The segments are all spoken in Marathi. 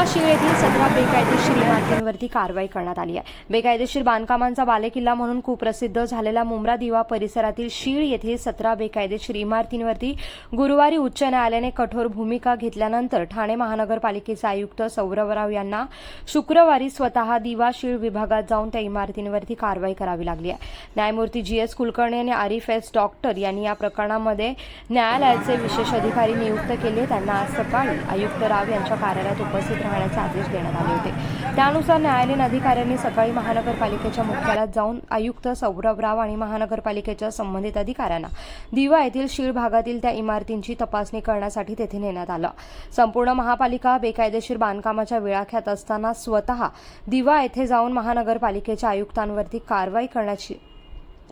दिवा येथील सतरा बेकायदेशीर इमारतींवरती कारवाई करण्यात आली आहे. बेकायदेशीर बांधकामांचा बालेकिल्ला म्हणून कुप्रसिद्ध झालेला मुंब्रा दिवा परिसरातील शीळ येथील सतरा बेकायदेशीर इमारतींवरती गुरुवारी उच्च न्यायालयाने कठोर भूमिका घेतल्यानंतर ठाणे महानगरपालिकेचे आयुक्त सौरवराव यांना शुक्रवारी स्वतः दिवा शीळ विभागात जाऊन त्या इमारतींवरती कारवाई करावी लागली आहे. न्यायमूर्ती जी एस कुलकर्णी आणि आरिफ एस डॉक्टर यांनी या प्रकरणामध्ये न्यायालयाचे विशेष अधिकारी नियुक्त केले. त्यांना आज सकाळी आयुक्त राव यांच्या कार्यालयात उपस्थित ठेवण्याचे आदेश देण्यात आले होते. त्यानुसार न्यायालयीन अधिकाऱ्यांनी सकाळी महानगरपालिकेच्या मुख्यालयात जाऊन आयुक्त सौरभ राव आणि महानगरपालिकेच्या संबंधित अधिकाऱ्यांना दिवा येथील शीळ भागातील त्या इमारतींची तपासणी करण्यासाठी तेथे नेण्यात आलं. संपूर्ण महापालिका बेकायदेशीर बांधकामाच्या विळाख्यात असताना स्वतः दिवा येथे जाऊन महानगरपालिकेच्या आयुक्तांवरती कारवाई करण्याची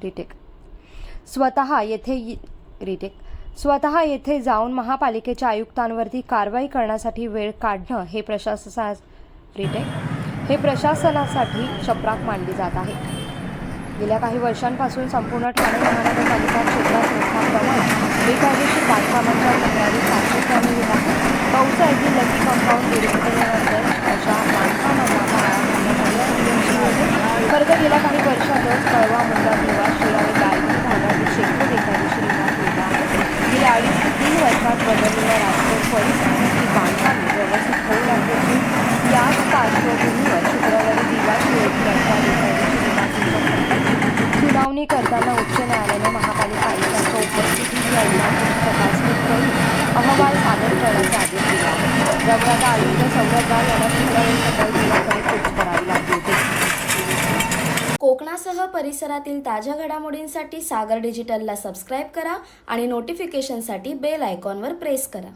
रिटेक स्वतः येथे रिटेक स्वतः येथे जाऊन महापालिकेच्या आयुक्तांवरती कारवाई करण्यासाठी वेळ काढणं हे प्रशासना हे प्रशासनासाठी चपराक मानली जात आहे. गेल्या काही वर्षांपासून संपूर्ण ठाणे महानगरपालिका क्षेत्रात मोठ्या बेकायदेशीर बांधकामांच्या तक्रारी सातत्याने येतात आहेत लकी कंपाऊंड निर्मितीनंतर अशा बांधकामांना आळा गेल्या काही वर्षातच कळवा परिस्थितीची परिसरात बांधकामे व्यवस्थित होऊ लागली असून याच पार्श्वभूमीवर शुक्रवारी दिवा शिळ येथील सुनावणी करताना उच्च न्यायालयाने महापालिका आयुक्तांच्या उपस्थितीत या इमारतीची तपासणी करून अहवाल सादर करण्याचा आदेश दिला. आहेत आयुक्त सौरभ राव यांना शुक्रवारी सकाळी दिवाकडे कूच करावी लागली होती. कोकणासह परिसरातील ताज्या घडामोडींसाठी सागर डिजिटलला सबस्क्राईब करा आणि नोटिफिकेशनसाठी बेल आयकॉनवर प्रेस करा.